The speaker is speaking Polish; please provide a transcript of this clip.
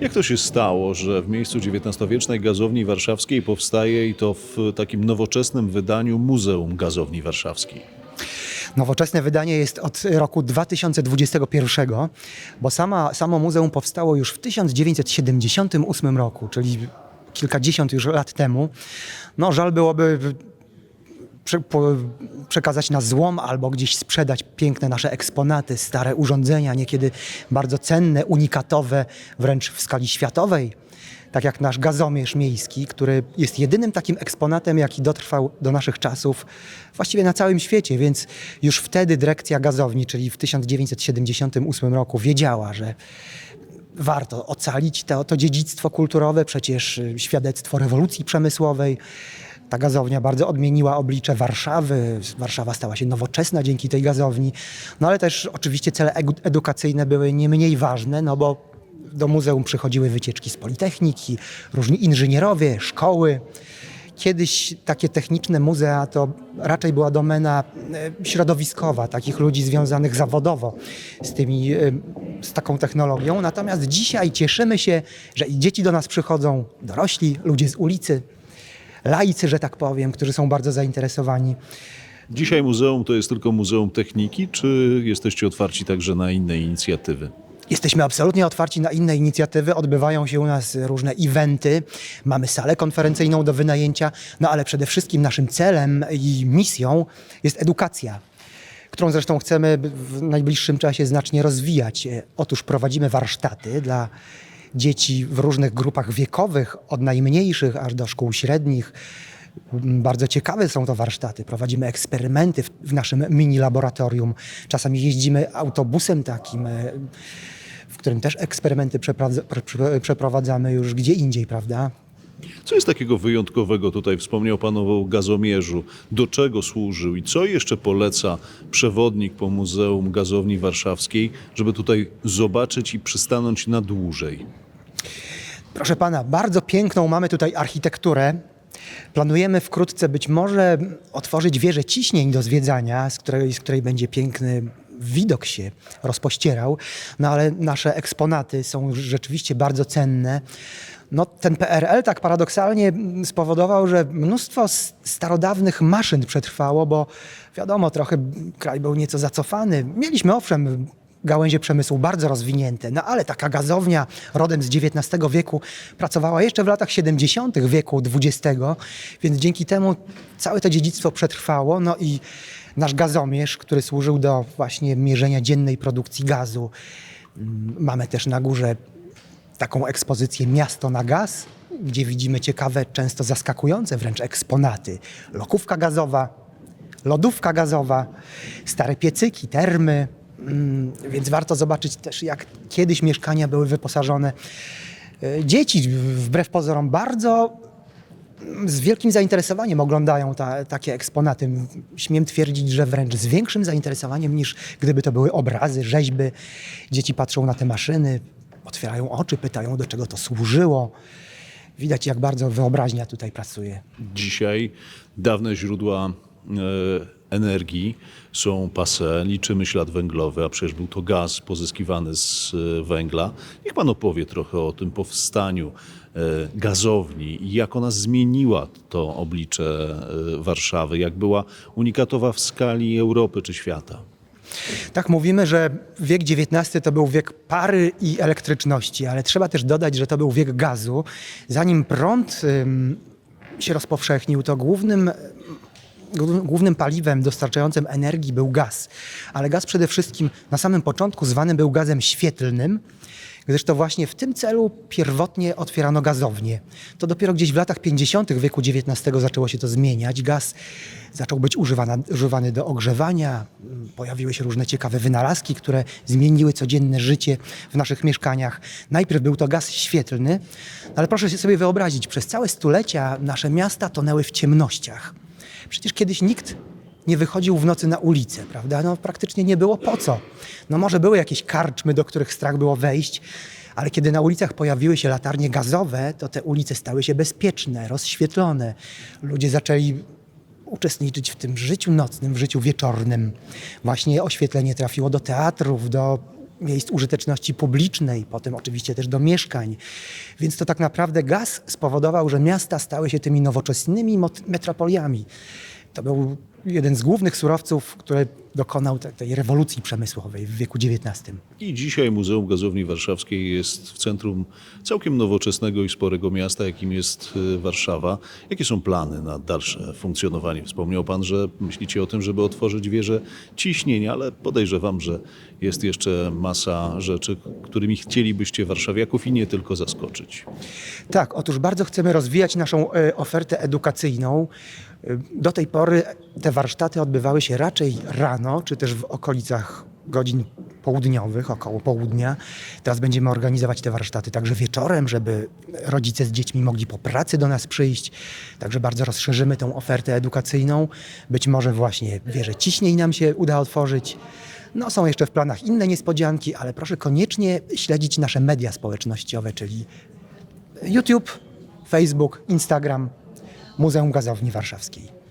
Jak to się stało, że w miejscu XIX-wiecznej gazowni warszawskiej powstaje i to w takim nowoczesnym wydaniu Muzeum Gazowni Warszawskiej? Nowoczesne wydanie jest od roku 2021, bo sama, samo muzeum powstało już w 1978 roku, czyli kilkadziesiąt już lat temu. No żal byłoby przekazać na złom albo gdzieś sprzedać piękne nasze eksponaty, stare urządzenia, niekiedy bardzo cenne, unikatowe, wręcz w skali światowej. Tak jak nasz gazomierz miejski, który jest jedynym takim eksponatem, jaki dotrwał do naszych czasów właściwie na całym świecie, więc już wtedy dyrekcja gazowni, czyli w 1978 roku wiedziała, że warto ocalić to, to dziedzictwo kulturowe, przecież świadectwo rewolucji przemysłowej. Ta gazownia bardzo odmieniła oblicze Warszawy. Warszawa stała się nowoczesna dzięki tej gazowni. No ale też oczywiście cele edukacyjne były nie mniej ważne, no bo do muzeum przychodziły wycieczki z Politechniki, różni inżynierowie, szkoły. Kiedyś takie techniczne muzea to raczej była domena e, środowiskowa, takich ludzi związanych zawodowo z, tymi, e, z taką technologią. Natomiast dzisiaj cieszymy się, że i dzieci do nas przychodzą, dorośli, ludzie z ulicy, laicy, że tak powiem, którzy są bardzo zainteresowani. Dzisiaj muzeum to jest tylko Muzeum Techniki, czy jesteście otwarci także na inne inicjatywy? Jesteśmy absolutnie otwarci na inne inicjatywy. Odbywają się u nas różne eventy. Mamy salę konferencyjną do wynajęcia, no ale przede wszystkim naszym celem i misją jest edukacja, którą zresztą chcemy w najbliższym czasie znacznie rozwijać. E, Otóż prowadzimy warsztaty dla dzieci w różnych grupach wiekowych, od najmniejszych aż do szkół średnich. Mm, Bardzo ciekawe są to warsztaty. Prowadzimy eksperymenty w, w naszym mini laboratorium. Czasami jeździmy autobusem takim, e, w którym też eksperymenty przeprowadzamy już gdzie indziej, prawda? Co jest takiego wyjątkowego tutaj? Wspomniał Pan o gazomierzu. Do czego służył i co jeszcze poleca przewodnik po Muzeum Gazowni Warszawskiej, żeby tutaj zobaczyć i przystanąć na dłużej? Proszę pana, bardzo piękną mamy tutaj architekturę. Planujemy wkrótce być może otworzyć wieżę ciśnień do zwiedzania, z której, z której będzie piękny widok się rozpościerał. No ale nasze eksponaty są rzeczywiście bardzo cenne. No, ten PRL tak paradoksalnie spowodował, że mnóstwo starodawnych maszyn przetrwało, bo wiadomo, trochę kraj był nieco zacofany. Mieliśmy owszem gałęzie przemysłu bardzo rozwinięte, no ale taka gazownia rodem z XIX wieku pracowała jeszcze w latach 70. wieku XX, więc dzięki temu całe to dziedzictwo przetrwało. No i nasz gazomierz, który służył do właśnie mierzenia dziennej produkcji gazu. Mm, Mamy też na górze taką ekspozycję Miasto na gaz, gdzie widzimy ciekawe, często zaskakujące wręcz eksponaty. Lokówka gazowa, lodówka gazowa, stare piecyki, termy. Mm, Więc warto zobaczyć też, jak kiedyś mieszkania były wyposażone. E, Dzieci, wbrew pozorom, bardzo mm, z wielkim zainteresowaniem oglądają ta, takie eksponaty. Śmiem twierdzić, że wręcz z większym zainteresowaniem niż gdyby to były obrazy, rzeźby. Dzieci patrzą na te maszyny, otwierają oczy, pytają, do czego to służyło. Widać, jak bardzo wyobraźnia tutaj pracuje. Dzisiaj dawne źródła energii są passe, liczymy ślad węglowy, a przecież był to gaz pozyskiwany z e, węgla. Niech pan opowie trochę o tym powstaniu e, gazowni i jak ona zmieniła to oblicze e, Warszawy, jak była unikatowa w skali Europy czy świata. Tak mówimy, że wiek XIX to był wiek pary i elektryczności, ale trzeba też dodać, że to był wiek gazu. Zanim prąd ym, się rozpowszechnił, to głównym głó- Głównym paliwem dostarczającym energii był gaz, ale gaz przede wszystkim na samym początku zwany był gazem świetlnym, gdyż to właśnie w tym celu pierwotnie otwierano gazownie. To dopiero gdzieś w latach 50. wieku XIX zaczęło się to zmieniać. Gaz zaczął być używany, używany do ogrzewania, pojawiły się różne ciekawe wynalazki, które zmieniły codzienne życie w naszych mieszkaniach. Najpierw był to gaz świetlny, ale proszę sobie wyobrazić, przez całe stulecia nasze miasta tonęły w ciemnościach. Przecież kiedyś nikt nie wychodził w nocy na ulicę, prawda? No praktycznie nie było po co. No może były jakieś karczmy, do których strach było wejść, ale kiedy na ulicach pojawiły się latarnie gazowe, to te ulice stały się bezpieczne, rozświetlone. Ludzie zaczęli uczestniczyć w tym życiu nocnym, w życiu wieczornym. Właśnie oświetlenie trafiło do teatrów, do miejsc użyteczności publicznej, potem oczywiście też do mieszkań. Więc to tak naprawdę gaz spowodował, że miasta stały się tymi nowoczesnymi metropoliami. To był jeden z głównych surowców, który dokonał te- tej rewolucji przemysłowej w wieku XIX. I dzisiaj Muzeum Gazowni Warszawskiej jest w centrum całkiem nowoczesnego i sporego miasta, jakim jest y, Warszawa. Jakie są plany na dalsze funkcjonowanie? Wspomniał Pan, że myślicie o tym, żeby otworzyć wieżę ciśnienia, ale podejrzewam, że jest jeszcze masa rzeczy, którymi chcielibyście warszawiaków i nie tylko zaskoczyć. Tak, otóż bardzo chcemy rozwijać naszą e, ofertę edukacyjną. E, Do tej pory te warsztaty odbywały się raczej rano, czy też w okolicach godzin południowych, około południa. Teraz będziemy organizować te warsztaty także wieczorem, żeby rodzice z dziećmi mogli po pracy do nas przyjść. Także bardzo rozszerzymy tą ofertę edukacyjną. Być może właśnie wierzę ciśnień nam się uda otworzyć. No, są jeszcze w planach inne niespodzianki, ale proszę koniecznie śledzić nasze media społecznościowe, czyli YouTube, Facebook, Instagram Muzeum Gazowni Warszawskiej.